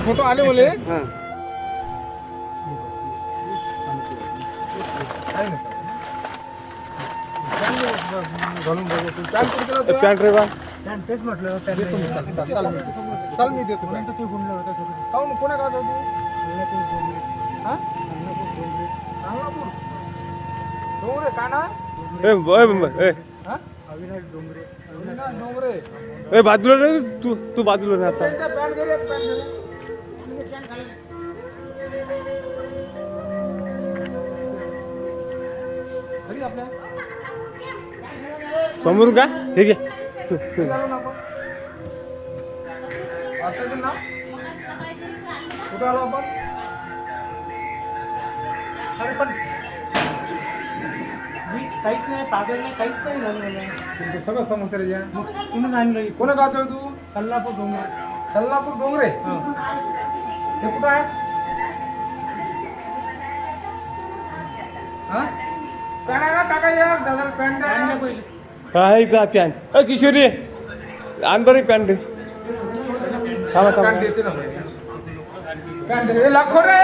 Photo आले बोले घालून बघू तू कुठे पॅन्ट रे बा तेच म्हटलं चाल चाल मी देतो पॅन्ट. कोणा गावात होती हा अन्नपूर डोंगरे का ना ए ब- ए. हा अविनाश डोंगरे अविनाश डोंगरे ए बाजूला रे तू तू बाजूला रे असा त्यांच्या पॅन्ट घरी आहेत, पॅन्ट घरी. घरी आपल्या समोरून का? हे घे. तू तू. घरी आलो ना. आपण ना आलो आपण? अरे पण मी काहीच नाही पागल नाही काहीच नाही झालं मला तुमचं सगळं समजतं रे या. मग तुम्ही आणलं कोणा गावचं आहे तू? कल्लापूर डोंगर। सल्लापूर डोंगरे? हे। कुठं आहे हा? पॅन्ट आहे ना काका या? दादा पॅन्ट आणलं आहे पहिले काय का पॅन्ट अ किशोरी आण बरं पॅन्ट रे थांबा पॅन्ट देते ना पॅन्ट दे। लाखो रे!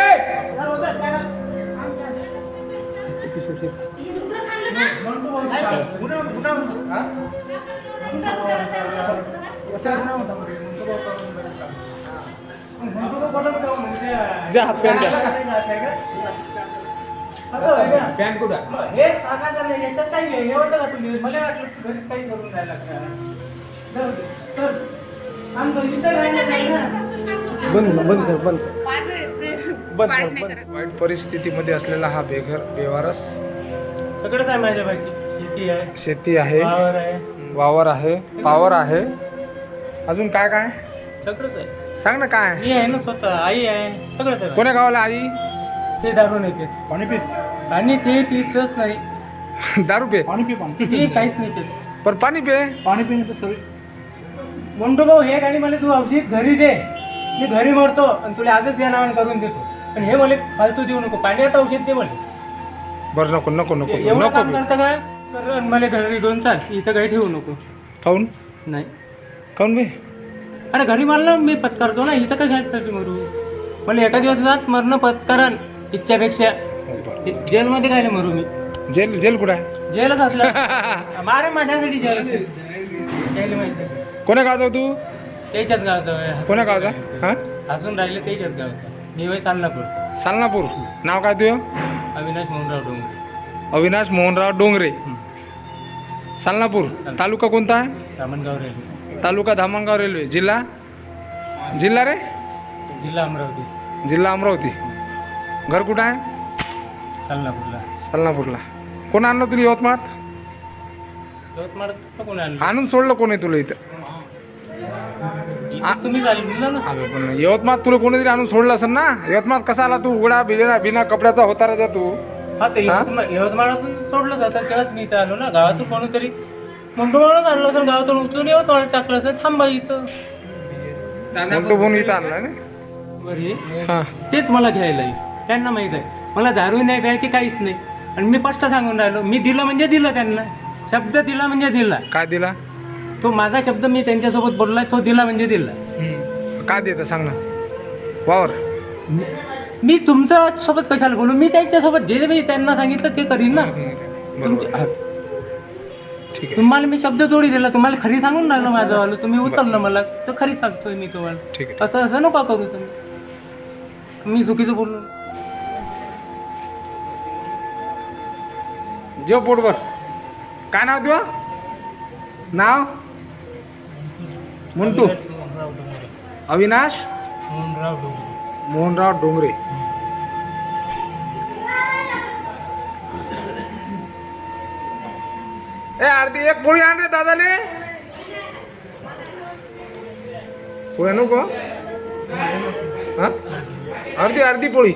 पॅन्ट द्या कुठं हे सांगायचं काही नाही एवढं तुम्ही मला वाटलं घरी काही करून राहिला का बंद बंद बंद वाईट परिस्थितीमध्ये असलेला हा बेघर बेवारस. सगळंच आहे माझ्या शेती आहे. शेती आहे. वावर आहे. वावर आहे. पावर आहे. अजून काय काय? सगळंच आहे. सांग ना काय? मी आहे ना स्वतः. आई आहे. सगळंच आहे. कोण्या गावाला आई? ते दारू नाही पित पाणी पित आणि ते पितच नाही. दारू पे. पाणी पी पाणी ते काहीच नाही पित पण पाणी पे. पाणी पिणे तर सगळी. म्हणतो भाऊ हे गाडी मला तू औषध घरी दे. मी घरी मरतो आणि तुला आजच या नावाने करून देतो. पण हे मला फालतू देऊ नको. पाण्यात औषध दे मला बरं नको नको नको एवढं नको. काम. करतं काय तर आणि मला घरी दोन चाल. इथं काही ठेवू नको. काऊन? नाही. काऊन बे? अरे घरी मारलं मी पत्कारतो ना. इथं कशासाठी मरू? मला एका दिवसात मरणं पत्कारण इच्छापेक्षा. जेलमध्ये काय मरू मी. जेल जेल कुठं आहे? जेलच असलं. मारे माझ्यासाठी जेल. जेल माहिती कोण्या गावाचा तू? त्याच्याच गावात. कोण्या गावाचा हा? अजून राहिले त्याच्याच गावात मी वय चालनापूर. सालनापूर नाव काय तुझं? अविनाश मोहनराव डोंगरे. अविनाश मोहनराव डोंगरे. सालनापूर तालुका कोणता? आहे रामणगाव रेल्वे. तालुका धामणगाव रेल्वे. जिल्हा? जिल्हा रे? जिल्हा अमरावती. जिल्हा अमरावती. घर कुठं आहे? चालनापूरला. सालनापूरला कोण आणलं तुला यवतमाळ यवतमाळ कोण आणलं? आणून सोडलं कोण आहे तुला इथं? तुम्ही ना पण यवतमाळ तुला कोणीतरी आणून सोडलं असेल ना? यवतमाळ कसा आला तू? उघडा बिना बिना कपड्याचा होता राजा तू. हा ते यवतमाळ यवतमाळातून सोडलं जातं तेव्हाच मी इथं आलो ना. गावातून कोणीतरी आणलं असेल गावातून उचलून यवतमाळ टाकलं असेल थांबा इथं. मोठं फोन इथं आणला ना? बरे हा. तेच मला घ्यायला येईल. त्यांना माहीत आहे. मला दारू नाही प्यायची काहीच नाही. आणि मी स्पष्ट सांगून राहिलो. मी दिलं म्हणजे दिलं त्यांना. शब्द दिला म्हणजे दिला. काय दिला? तो माझा शब्द मी त्यांच्यासोबत बोललाय तो दिला म्हणजे दिला. काय देतं? सांग ना. वावर. मी- मी तुमच्यासोबत कशाला बोलू? मी त्यांच्यासोबत जे मी त्यांना सांगितलं ते करीन ना. बरोबर. तुमचे- हा, ठीक आहे. तुम्हाला मी शब्द जोडी दिला. तुम्हाला खरी सांगून राहिलो माझं वालं तुम्ही उचललं मला. तर खरी सांगतोय मी तुम्हाला. ठीक आहे. असं असं नका करू तुम्ही. मी चुकीचं बोललो. जेव पोटभर. काय नाव तुझं? नाव? मुंटू? अविनाश? मोहनराव डोंगरे. मोहनराव डोंगरे ए आरती एक पोळी आण रे दादाले. पोळ्या नको हा? अर्धी अर्धी पोळी.